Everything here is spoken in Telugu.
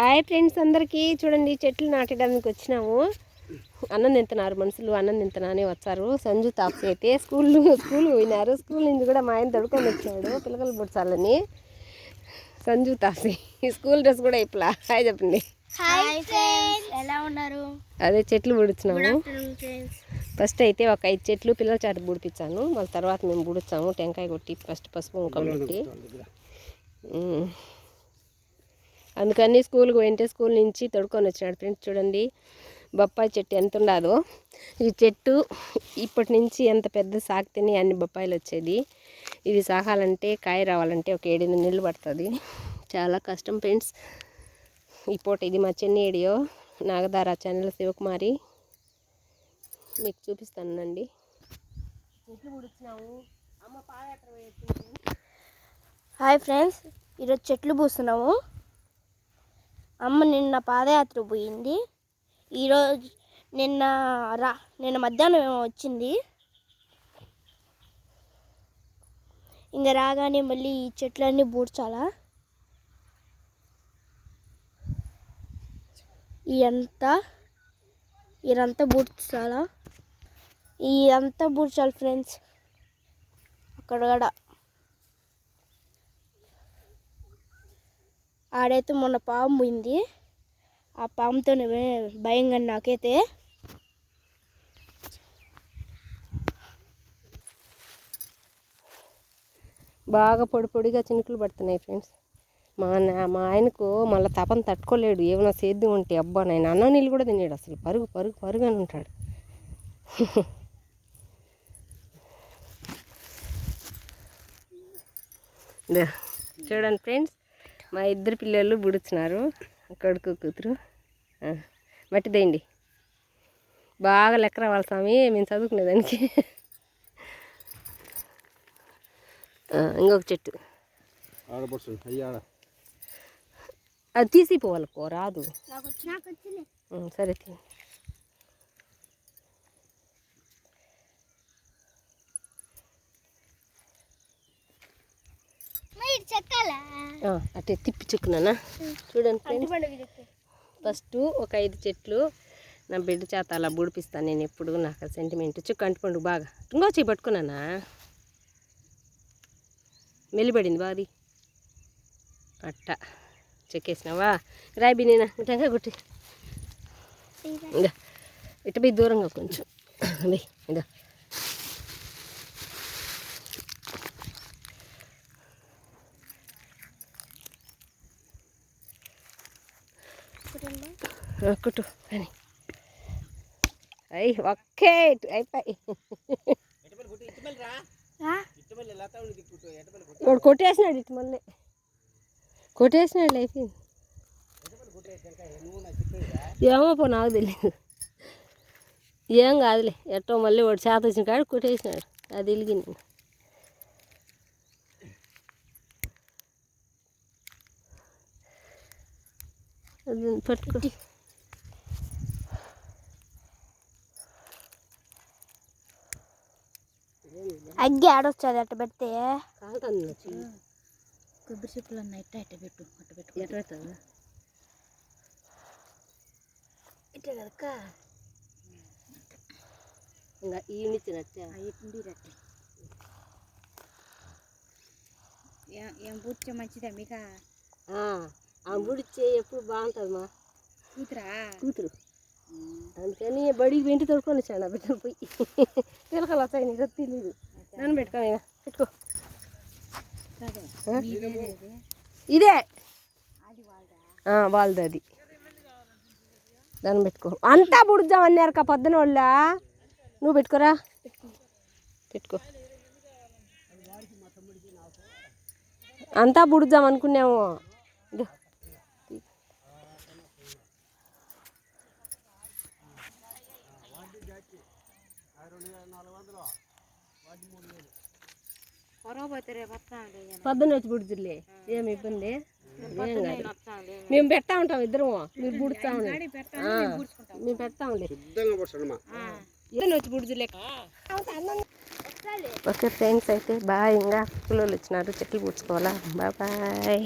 హాయ్ ఫ్రెండ్స్ అందరికీ. చూడండి చెట్లు నాటడానికి వచ్చినాము. అన్నం తింటున్నారు మనుషులు అన్నం తింటున్నానే వచ్చారు. సంజు తాప్సి అయితే స్కూల్ స్కూల్ పోయినారు. స్కూల్ నుంచి కూడా మా ఆయన తడుకొని వచ్చాడు పిల్లకలు పుట్టాలని సంజు తాప్సి స్కూల్ డ్రెస్ కూడా ఇప్పులా. హాయ్ చెప్పండి. Hi friends. ఎలా ఉన్నారు? అదే చెట్లు పుడుచున్నాము ఫస్ట్ అయితే ఒక ఐదు చెట్లు పిల్లల చాట బుడిపించాను మళ్ళీ తర్వాత మేము బుడుచాము టెంకాయ కొట్టి ఫస్ట్ పసుపు ముఖం పెట్టి. అందుకని స్కూల్కి పోయింటే స్కూల్ నుంచి తొడుకొని వచ్చినాడు ఫ్రెండ్స్ చూడండి బొప్పాయి చెట్టు ఎంత ఉండదో. ఈ చెట్టు ఇప్పటి నుంచి ఎంత పెద్ద సాగితేనే అన్ని బొప్పాయిలు వచ్చేది. ఇది సాగాలంటే కాయ రావాలంటే ఒక ఏడెనిమిది నీళ్ళు పడుతుంది. చాలా కష్టం ఫ్రెండ్స్ ఈ పూట ఇది మా చిన్న ఏడియో నాగదార ఛానల్ శివకుమారి. మీకు చూపిస్తానండి. చెట్లు పుడుచున్నాము అమ్మ పాదయాత్ర హాయ్ ఫ్రెండ్స్ ఈరోజు చెట్లు పూస్తున్నాము. అమ్మ నిన్న పాదయాత్ర పోయింది. ఈరోజు నిన్న రా నిన్న మధ్యాహ్నం వచ్చింది. ఇంకా రాగానే మళ్ళీ ఈ చెట్లన్నీ బూడ్చాలా ఇదంతా ఇదంతా బూడ్చాలా ఇదంతా బూడ్చాలి ఫ్రెండ్స్. అక్కడ ఆడైతే మొన్న పాము పోయింది. ఆ పాముతో భయంగా నాకైతే. బాగా పొడి పొడిగా చినుకులు పడుతున్నాయి ఫ్రెండ్స్. మా నా- మా ఆయనకు మళ్ళీ తపన తట్టుకోలేడు. ఏమైనా సేద్యం ఉంటే అబ్బా నాయన అన్న నీళ్ళు కూడా తినేడు అసలు. పరుగు పరుగు పరుగు అని ఉంటాడు. చూడండి ఫ్రెండ్స్. మా ఇద్దరు పిల్లలు బుడుచున్నారు. కొడుకు కూతురు. మట్టి దేయండి. బాగా లెక్క రావాలి స్వామి మేము చదువుకునే దానికి ఆ, ఇంకొక చెట్టు. అది రాదు. నాకు వచ్చింది. ఉం, సరే తీ చెక్కాలా? ఆ, అటే తిప్పి చెక్కున్నానా చూడండి ఫస్ట్ ఒక ఐదు చెట్లు నా బిడ్డ చేత అలా బుడిపిస్తాను నేను ఎప్పుడు నాకు సెంటిమెంట్ చుక్క అంటుపండు బాగా. ఇంకో చెయ్యి పట్టుకున్నానా మెల్లిపడింది బాది. అట్ట. చెక్కేసినావా? రాయి నేను ఇటంగా కొట్టి. ఇంకా ఇటు పోయి దూరంగా కొంచెం. ఇదో. కుట్టు కానీ అయ్యి ఒకే అయిపోయి. వాడు కొట్టేసినాడు ఇటు మళ్ళీ. కొట్టేసినాడు అయిపోయింది. ఏమో పో నాకు తెలియదు ఏం కాదులే ఎట్టో మళ్ళీ వాడు చేత వచ్చిన కాడు కొట్టేసినాడు. అది వెలిగి నేను పట్టుకో. అగ్గి ఆడొచ్చాది అట్ట పెడితే. కొబ్బరి చెప్పులు అన్న ఇట్ట ఇట్ట పెట్టు అట్ట పెట్టు. ఎట్లా పెడతావా? ఇట్లా కదక్క. ఇంకా ఈయనిచ్చినట్టే ఏం పూర్తి మంచిదా మీకు? ఆ బుడిచ్చే ఎప్పుడు బాగుంటుంది మా కూతురా? కూతురు. అందుకని బడికి వెంటి తోడుకొని వచ్చాను ఆ బిడ్డలు పోయి. పిలకలు వస్తాయి నీకు తెలియదు దాన్ని పెట్టుకో. పెట్టుకో? ఇదే. వాళ్ళది? అది. దాన్ని పెట్టుకో. అంతా బుడుద్దాం అన్నారు కా పొద్దున వాళ్ళ నువ్వు పెట్టుకోరా. పెట్టుకో. అంతా బుడుద్దాం అనుకున్నాము. పొద్దున్న వచ్చి బుడుతులే ఏమి ఇబ్బంది? మేము పెడతా ఉంటాం ఇద్దరము. మీరు బుడుతా మేము పెడతా ఇద్దరు వచ్చి బుడుతులే ఓకే ఫ్రెండ్స్ అయితే బాయ్ ఇంకా పిల్లలు వచ్చినారు చెట్లు పుచ్చుకోవాలా బాయ్ బాయ్.